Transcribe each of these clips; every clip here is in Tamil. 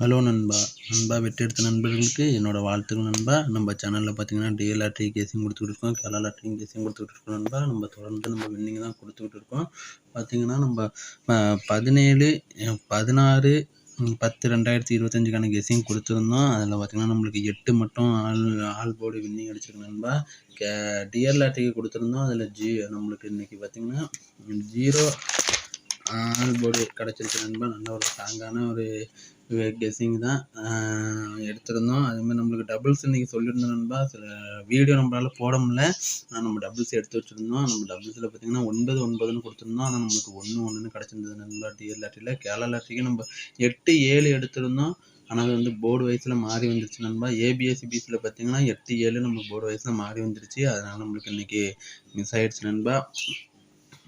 ஹலோ நண்பா. நண்பா வெற்றி எடுத்த நண்பர்களுக்கு என்னோட வாழ்த்துக்கள் நண்பா. நம்ம சேனலில் பார்த்தீங்கன்னா டிஎல் லாட்ரி கேஸையும் கொடுத்துக்கிட்டு இருக்கோம். கேரளா லாட்ரி கேஸையும் கொடுத்துக்கிட்டு இருக்கோம் நண்பா. நம்ம தொடர்ந்து நம்ம வின்னிங் தான் கொடுத்துக்கிட்டு இருக்கோம். பார்த்தீங்கன்னா நம்ம பதினேழு பதினாறு பத்து ரெண்டாயிரத்தி இருபத்தஞ்சுக்கான கேஸையும் கொடுத்துருந்தோம். அதில் பார்த்திங்கன்னா நம்மளுக்கு எட்டு மட்டும் ஆல் ஆல் போர்டு வின்னிங் அடிச்சிருக்கு நண்பா. கே டிஎல் லாட்ரிக்கு கொடுத்துருந்தோம். அதில் ஜி நம்மளுக்கு இன்னைக்கு பார்த்தீங்கன்னா ஜீரோ ஆல் போர்டு கிடச்சிருக்கு நண்பா. நல்ல ஒரு ஸ்ட்ராங்கான ஒரு கெஸ்ஸிங் தான். எடுத்திருந்தோம். அதுமாதிரி நம்மளுக்கு டபுள்ஸ் இன்றைக்கி சொல்லியிருந்தோம் நண்பா. சில வீடியோ நம்மளால் போட முடியல. ஆனால் நம்ம டபுள்ஸ் எடுத்து வச்சுருந்தோம். நம்ம டபுள்ஸில் பார்த்தீங்கன்னா ஒன்பது ஒன்பதுன்னு கொடுத்துருந்தோம். ஆனால் நம்மளுக்கு ஒன்று ஒன்றுன்னு கிடச்சிருந்தது நண்பா. டிஎல் லாட்டரியில் கேரளா லாட்டரிக்கு நம்ம எட்டு ஏழு எடுத்திருந்தோம். ஆனால் அது வந்து போர்டு வைஸில் மாறி வந்துருச்சு நண்பா. ஏபிஎஸ்சி பிசியில் பார்த்தீங்கன்னா எட்டு ஏழு நம்ம போர்டு வைஸில் மாறி வந்துருச்சு. அதனால் நம்மளுக்கு இன்றைக்கி மிஸ் ஆகிடுச்சு நண்பா.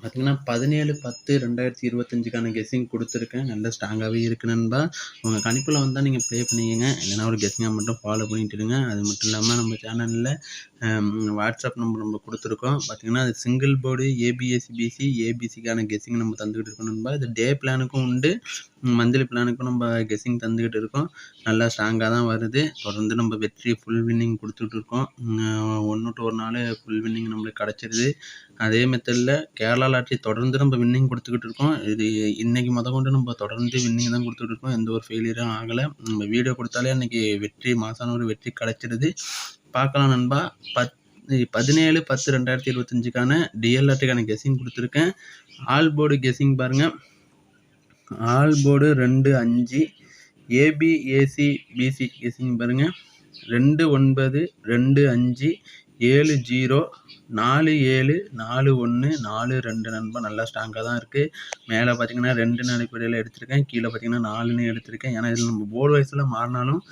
பார்த்தீங்கன்னா பதினேழு பத்து ரெண்டாயிரத்தி இருபத்தஞ்சுக்கான கெஸ்ஸிங் கொடுத்துருக்கேன். நல்ல ஸ்ட்ராங்காகவே இருக்கு நண்பா. உங்கள் கணிப்பில் வந்தால் நீங்கள் ப்ளே பண்ணிக்கங்க. இல்லைன்னா ஒரு கெஸ்ஸிங்காக மட்டும் ஃபாலோ பண்ணிட்டுருங்க அது மட்டும் இல்லாமல் நம்ம சேனலில் வாட்ஸ்அப் நம்பர் நம்ம கொடுத்துருக்கோம். பார்த்தீங்கன்னா அது சிங்கிள் போர்டு ஏபிஎஸ்சி பிசி ஏபிசிக்கான கெஸ்ஸிங் நம்ம தந்துக்கிட்டு இருக்கோம் நண்பா. இது டே பிளானுக்கும் உண்டு. மந்த்லி பிளானுக்கும் நம்ம கெஸ்ஸிங் தந்துக்கிட்டு இருக்கோம். நல்லா ஸ்ட்ராங்காக தான் வருது. தொடர்ந்து நம்ம வெற்றி ஃபுல் வின்னிங் கொடுத்துட்டு இருக்கோம். ஒன்று டு ஒரு நாள் ஃபுல் வின்னிங் நம்மளுக்கு கிடச்சிருது. அதே மெத்தடில் கேரளா லாட்ரி தொடர்ந்து நம்ம வின்னிங் கொடுத்துக்கிட்டு இருக்கோம். இது இன்றைக்கி முத கொண்டு நம்ம தொடர்ந்து வின்னிங் தான் கொடுத்துட்டு இருக்கோம். எந்த ஒரு ஃபெயிலியரும் ஆகலை. நம்ம வீடியோ கொடுத்தாலே அன்றைக்கி வெற்றி மாசான ஒரு வெற்றி கிடச்சிருது. பார்க்கலாம் நண்பா. பத் பதினேழு பத்து ரெண்டாயிரத்தி இருபத்தஞ்சுக்கான டிஎல்ஆர்டிக்கான கெஸ்ஸிங் கொடுத்துருக்கேன். ஆல் போர்டு கெஸ்ஸிங் பாருங்கள் ஆல் போர்டு ரெண்டு அஞ்சு ஏபி ஏசி பிசி ஏசிங்க பாருங்கள் ரெண்டு ஒன்பது ரெண்டு அஞ்சு ஏழு ஜீரோ நாலு ஏழு நாலு ஒன்று நாலு ரெண்டு நண்பா நல்லா ஸ்ட்ராங்காக தான் இருக்குது மேலே பார்த்தீங்கன்னா ரெண்டு அடிப்படையில் எடுத்திருக்கேன். கீழே பார்த்தீங்கன்னா நாலுன்னு எடுத்திருக்கேன். ஏன்னா இதில் நம்ம போர்டு வைஸில் மாறினாலும்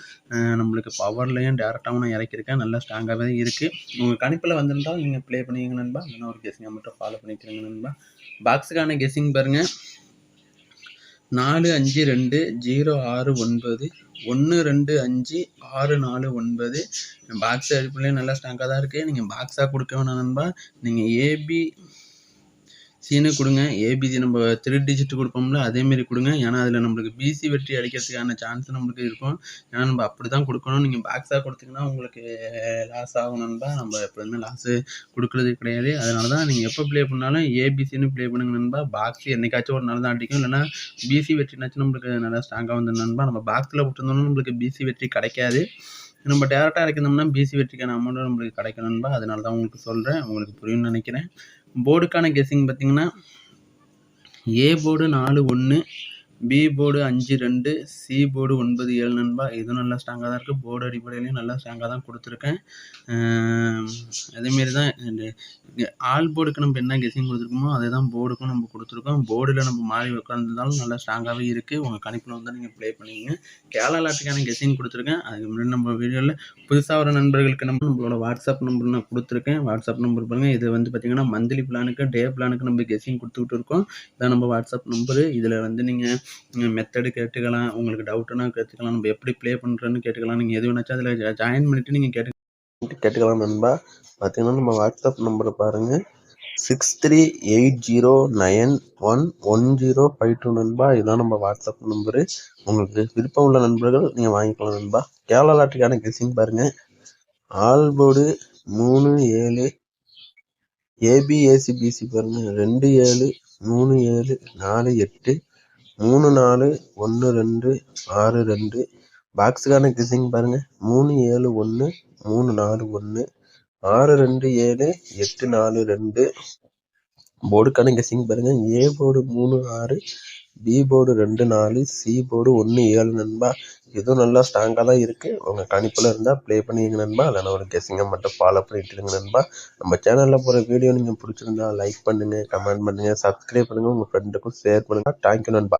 நம்மளுக்கு பவர்லையும் டேரெக்டாகவும் நான் இறக்கியிருக்கேன். நல்லா ஸ்ட்ராங்காகவே இருக்குது உங்கள் கணிப்பில் வந்திருந்தால் நீங்கள் ப்ளே பண்ணிக்கங்க நண்பா. இல்லைன்னா ஒரு கெஸிங்கை மட்டும் ஃபாலோ பண்ணிக்கிறேங்க நண்பா. பாக்ஸுக்கான கெஸிங் பாருங்கள் நாலு அஞ்சு ரெண்டு ஜீரோ ஆறு ஒன்பது ஒன்று ரெண்டு அஞ்சு ஆறு நாலு ஒன்பது. பாக்ஸ் அடிப்படையில் நல்லா ஸ்ட்ராங்காக தான் இருக்குது நீங்கள் பாக்ஸாக கொடுக்க வேணாம் நண்பா. நீங்கள் ஏபி சீனு கொடுங்க. ஏபிசி நம்ம த்ரீ டிஜிட் கொடுப்போம்ல அதேமாரி கொடுங்க. ஏன்னா அதில் நம்மளுக்கு பிசி வெற்றி அடிக்கிறதுக்கான சான்ஸ் நம்மளுக்கு இருக்கும். ஏன்னா நம்ம அப்படி தான் கொடுக்கணும் நீங்கள் பாக்ஸாக கொடுத்தீங்கன்னா உங்களுக்கு லாஸ் ஆகும் நம்ம எப்போதுமே லாஸு கொடுக்குறது கிடையாது. அதனால தான் நீங்கள் எப்போ ப்ளே பண்ணாலும் ஏபிசின்னு ப்ளே பண்ணுங்க நண்பா. பாக்ஸ் என்றைக்காச்சும் ஒரு நாள் தான் அடிக்கும். இல்லைன்னா பிசி வெற்றினாச்சும் நம்மளுக்கு நல்லா ஸ்ட்ராங்காக வந்து நண்பா நம்ம பாக்ஸில் போட்டிருந்தோம்னா நம்மளுக்கு பிசி வெற்றி கிடைக்காது. நம்ம டேரெக்டாக இறக்கிருந்தோம்னா பிசி வெற்றிக்கான அமௌண்ட்டும் நம்மளுக்கு கிடைக்கும் அதனால தான் உங்களுக்கு சொல்கிறேன் உங்களுக்கு புரியும்னு நினைக்கிறேன். போர்டுக்கான கெஸ்ஸிங் பார்த்தீங்கன்னா ஏ போர்டு நாலு ஒன்று பி போர்டு அஞ்சு ரெண்டு சி போர்டு ஒன்பது ஏழு நண்பா. இதுவும் நல்லா ஸ்ட்ராங்காக தான் இருக்குது போர்டு அடிப்படையிலையும் நல்லா ஸ்ட்ராங்காக தான் கொடுத்துருக்கேன். அதேமாரி தான் ஆல் போர்டுக்கு நம்ம என்ன கெஸிங் கொடுத்துருக்கோமோ அதே தான் போர்டுக்கும் நம்ம கொடுத்துருக்கோம். போர்டில் நம்ம மாறி உட்காந்துருந்தாலும் நல்லா ஸ்ட்ராங்காகவே இருக்குது உங்கள் கணிப்பில் வந்து நீங்கள் ப்ளே பண்ணிக்கங்க. கேரளாட்டுக்கான கெஸிங் கொடுத்துருக்கேன். அதுக்கு முன்னாடி நம்ம வீடியோவில் புதுசாக வர நண்பர்களுக்கு நம்ம நம்மளோட வாட்ஸ்அப் நம்பர் நான் கொடுத்துருக்கேன். வாட்ஸ்அப் நம்பர் பாருங்கள் இது வந்து பார்த்திங்கன்னா மந்த்லி பிளானுக்கு டே பிளானுக்கு நம்ம கெஸிங் கொடுத்துக்கிட்டு இருக்கோம். இதான் நம்ம வாட்ஸ்அப் நம்பரு இதில் வந்து நீங்கள் மெத்தடு கேட்டுக்கலாம் உங்களுக்கு டவுட்டுனா கேட்டுக்கலாம் நம்ம எப்படி ப்ளே பண்ணுறேன்னு கேட்டுக்கலாம். நீங்கள் எது வேணாச்சும் அதில் ஜாயின் பண்ணிவிட்டு நீங்கள் கேட்டு கேட்டுக்கலாம் நண்பா. பார்த்தீங்கன்னா நம்ம வாட்ஸ்அப் நம்பரை பாருங்கள் six three eight zero nine one one zero five two நண்பா. இதுதான் நம்ம வாட்ஸ்அப் நம்பரு உங்களுக்கு விருப்பம் உள்ள நண்பர்கள் நீங்கள் வாங்கிக்கலாம் நண்பா. கேரளா லாட்டுக்கான கெஸிங் பாருங்கள் ஆல் போர்டு மூணு ஏழு ஏபிஏசிபிசி பாருங்கள் ரெண்டு ஏழு மூணு ஏழு நாலு எட்டு மூணு நாலு ஒன்று ரெண்டு ஆறு ரெண்டு. பாக்ஸுக்கான கெஸ்ஸிங் பாருங்கள் மூணு ஏழு ஒன்று மூணு நாலு ஒன்று ஆறு ரெண்டு ஏழு எட்டு நாலு ரெண்டு. போர்டுக்கான கெஸ்ஸிங் பாருங்க. ஏ போர்டு மூணு ஆறு பி போர்டு ரெண்டு நாலு சி போர்டு ஒன்று ஏழு நண்பா. இதுவும் நல்லா ஸ்ட்ராங்காக தான் இருக்குது உங்கள் கணிப்பில் இருந்தால் ப்ளே பண்ணிடுங்க நண்பா. இல்லைனா ஒரு கெஸ்ஸிங்கை மட்டும் ஃபாலோ பண்ணிட்டு இருங்க நண்பா. நம்ம சேனலில் போகிற வீடியோ நீங்கள் பிடிச்சிருந்தா லைக் பண்ணுங்கள் கமெண்ட் பண்ணுங்கள் சப்ஸ்கிரைப் பண்ணுங்கள் உங்கள் ஃப்ரெண்டுக்கும் ஷேர் பண்ணுங்கள் தேங்க்யூ நண்பா.